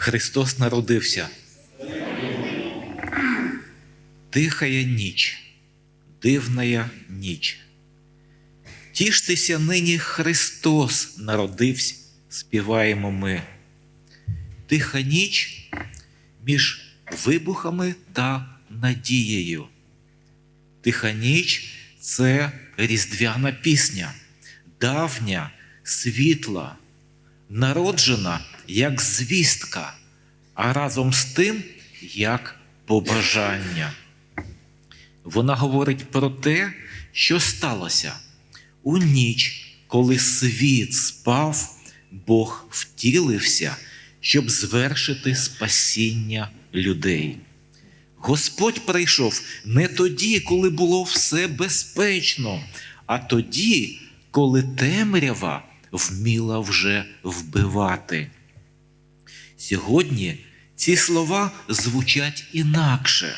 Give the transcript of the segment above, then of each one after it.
Христос народився. Тихая ніч, дивная ніч. Тіштеся нині Христос народився, співаємо ми. Тиха ніч між вибухами та надією. Тиха ніч це різдвяна пісня, давня, світла, народжена як звістка, а разом з тим як побажання. Вона говорить про те, що сталося у ніч, коли світ спав, Бог втілився, щоб звершити спасіння людей. Господь прийшов не тоді, коли було все безпечно, а тоді, коли темрява вміла вже вбивати. Сьогодні ці слова звучать інакше.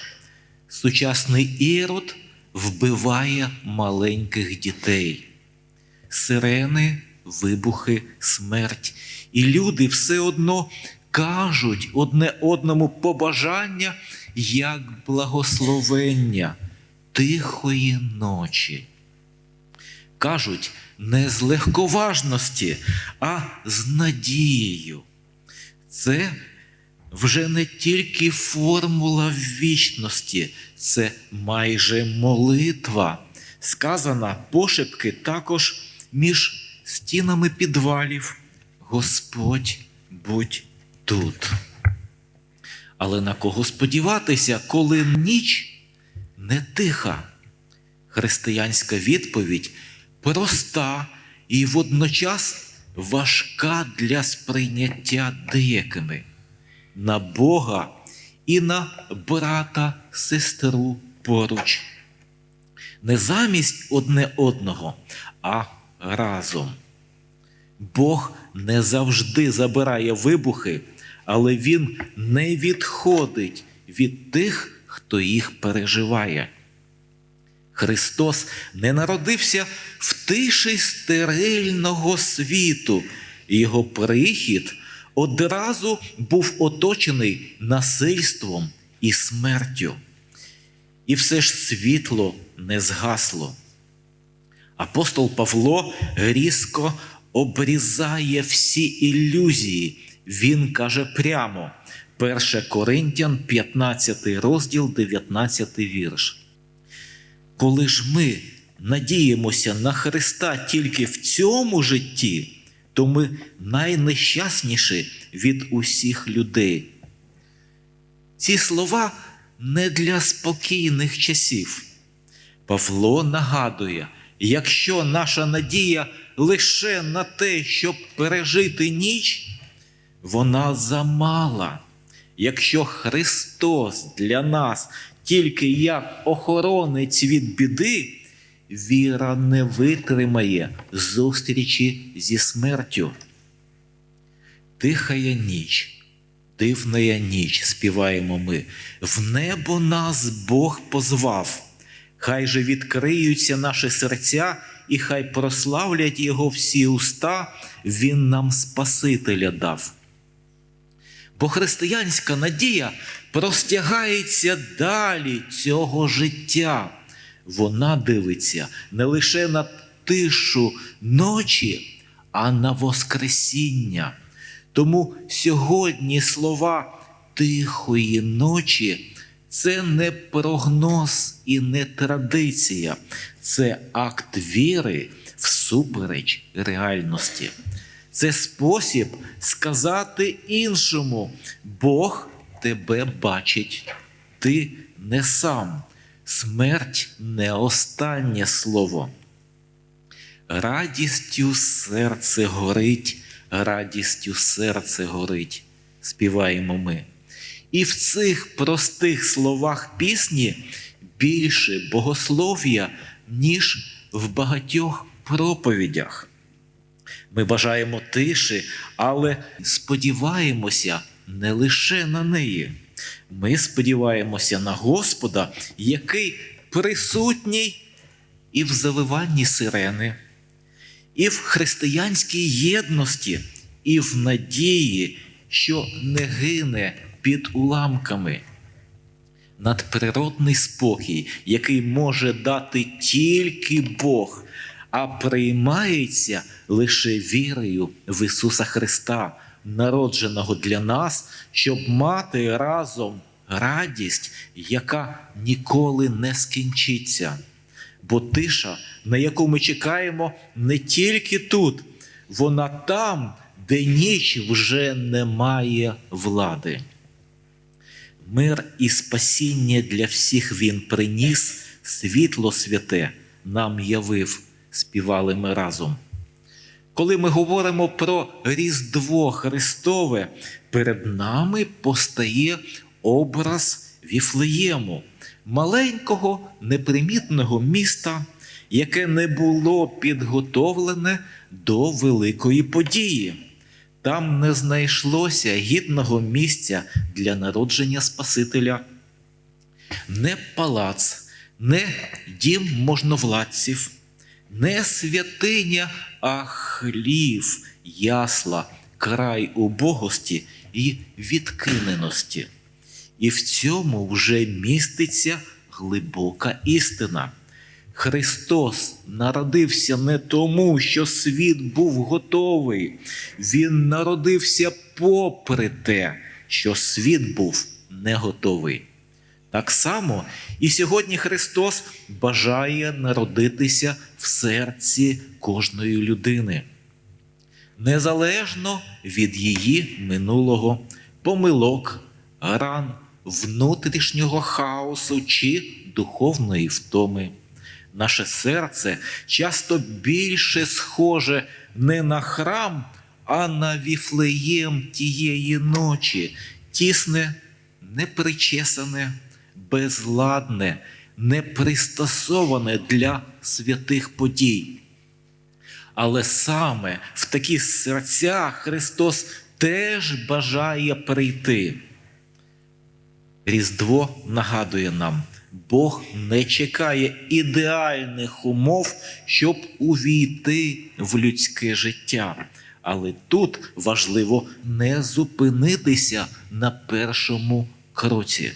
Сучасний ірод вбиває маленьких дітей. Сирени, вибухи, смерть. І люди все одно кажуть одне одному побажання як благословення тихої ночі. Кажуть, не з легковажності, а з надією. Це вже не тільки формула вічності, це майже молитва, сказана пошепки також між стінами підвалів. Господь будь тут. Але на кого сподіватися, коли ніч не тиха? Християнська відповідь проста і водночас важка для сприйняття деякими на Бога і на брата, сестру поруч. Не замість одне одного, а разом. Бог не завжди забирає вибухи, але Він не відходить від тих, хто їх переживає. Христос не народився в тиші стерильного світу, його прихід одразу був оточений насильством і смертю. І все ж світло не згасло. Апостол Павло різко обрізає всі ілюзії. Він каже прямо, 1 Коринтян, 15 розділ, 19 вірш. Коли ж ми надіємося на Христа тільки в цьому житті, то ми найнещасніші від усіх людей. Ці слова не для спокійних часів. Павло нагадує, якщо наша надія лише на те, щоб пережити ніч, вона замала. Якщо Христос для нас тільки як охоронець від біди, віра не витримає зустрічі зі смертю. Тихая ніч, дивная ніч, співаємо ми. В небо нас Бог позвав. Хай же відкриються наші серця, і хай прославлять Його всі уста, Він нам Спасителя дав. Бо християнська надія простягається далі цього життя. Вона дивиться не лише на тишу ночі, а на Воскресіння. Тому сьогодні слова тихої ночі це не прогноз і не традиція, це акт віри всупереч реальності. Це спосіб сказати іншому, Бог тебе бачить, ти не сам, смерть не останнє слово. Радістю серце горить, радістю серце горить, співаємо ми. І в цих простих словах пісні більше богослов'я, ніж в багатьох проповідях. Ми бажаємо тиші, але сподіваємося не лише на неї. Ми сподіваємося на Господа, який присутній і в заливанні сирени, і в християнській єдності, і в надії, що не гине під уламками. Надприродний спокій, який може дати тільки Бог, а приймається лише вірою в Ісуса Христа, народженого для нас, щоб мати разом радість, яка ніколи не скінчиться. Бо тиша, на яку ми чекаємо, не тільки тут, вона там, де ніч вже не має влади. Мир і спасіння для всіх Він приніс, світло святе нам явив, співали ми разом. Коли ми говоримо про Різдво Христове, перед нами постає образ Віфлеєму, маленького непримітного міста, яке не було підготовлене до великої події. Там не знайшлося гідного місця для народження Спасителя. Не палац, не дім можновладців, не святиня, а хлів, ясла, край убогості і відкиненості. І в цьому вже міститься глибока істина. Христос народився не тому, що світ був готовий. Він народився попри те, що світ був не готовий. Так само і сьогодні Христос бажає народитися в серці кожної людини, незалежно від її минулого помилок, ран, внутрішнього хаосу чи духовної втоми. Наше серце часто більше схоже не на храм, а на віфлеєм тієї ночі, тісне, непричесане, безладне, непристосоване для святих подій. Але саме в такі серця Христос теж бажає прийти. Різдво нагадує нам, Бог не чекає ідеальних умов, щоб увійти в людське життя. Але тут важливо не зупинитися на першому кроці.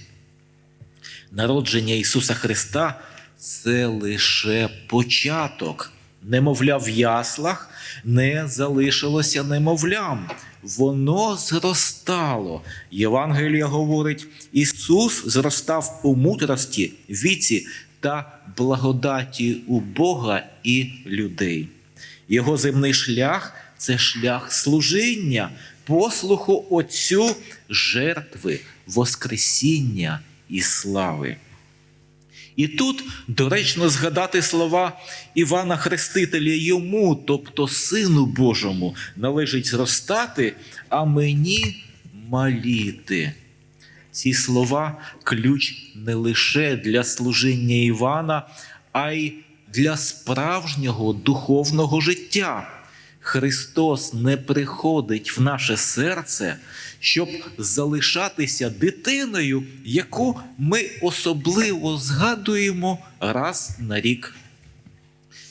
Народження Ісуса Христа це лише початок. Немовля в яслах не залишилося немовлям, воно зростало. Євангелія говорить: Ісус зростав у мудрості, віці та благодаті у Бога і людей. Його земний шлях це шлях служіння, послуху Отцю жертви, Воскресіння і слави. І тут доречно згадати слова Івана Хрестителя йому, тобто Сину Божому, належить зростати, а мені маліти. Ці слова ключ не лише для служіння Івана, а й для справжнього духовного життя. Христос не приходить в наше серце, щоб залишатися дитиною, яку ми особливо згадуємо раз на рік.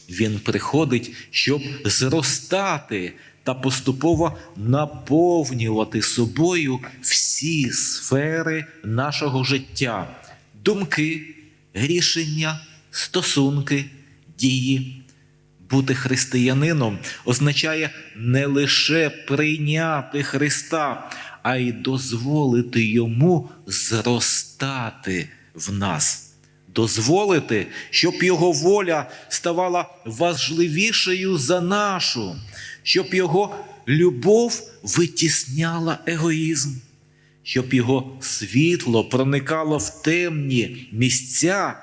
Він приходить, щоб зростати та поступово наповнювати собою всі сфери нашого життя, думки, рішення, стосунки, дії. Бути християнином означає не лише прийняти Христа, а й дозволити Йому зростати в нас, дозволити, щоб Його воля ставала важливішою за нашу, щоб Його любов витісняла егоїзм, щоб Його світло проникало в темні місця.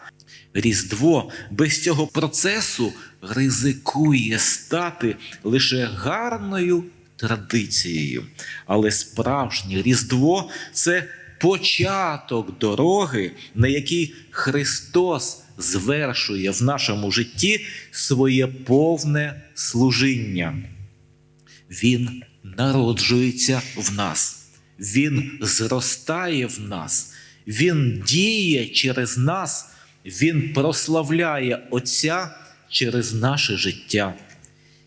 Різдво без цього процесу ризикує стати лише гарною традицією. Але справжнє Різдво це початок дороги, на якій Христос звершує в нашому житті своє повне служіння. Він народжується в нас, Він зростає в нас, Він діє через нас, Він прославляє Отця через наше життя.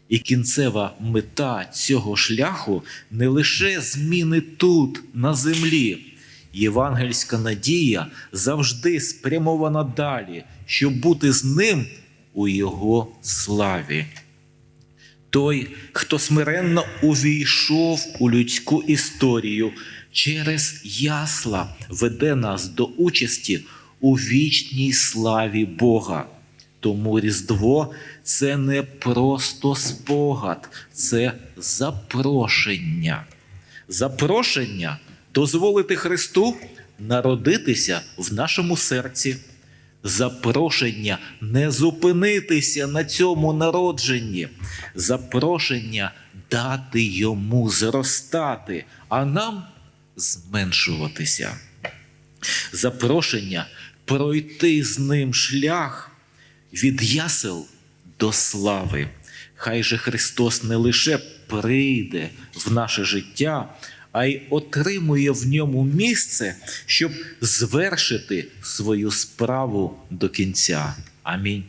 І кінцева мета цього шляху не лише зміни тут, на землі. Євангельська надія завжди спрямована далі, щоб бути з ним у Його славі. Той, хто смиренно увійшов у людську історію через ясла, веде нас до участі у вічній славі Бога. Тому Різдво це не просто спогад, це запрошення. Запрошення дозволити Христу народитися в нашому серці. Запрошення не зупинитися на цьому народженні, запрошення дати йому зростати, а нам зменшуватися. Запрошення пройти з ним шлях від ясел до слави. Хай же Христос не лише прийде в наше життя, а й отримує в ньому місце, щоб звершити свою справу до кінця. Амінь.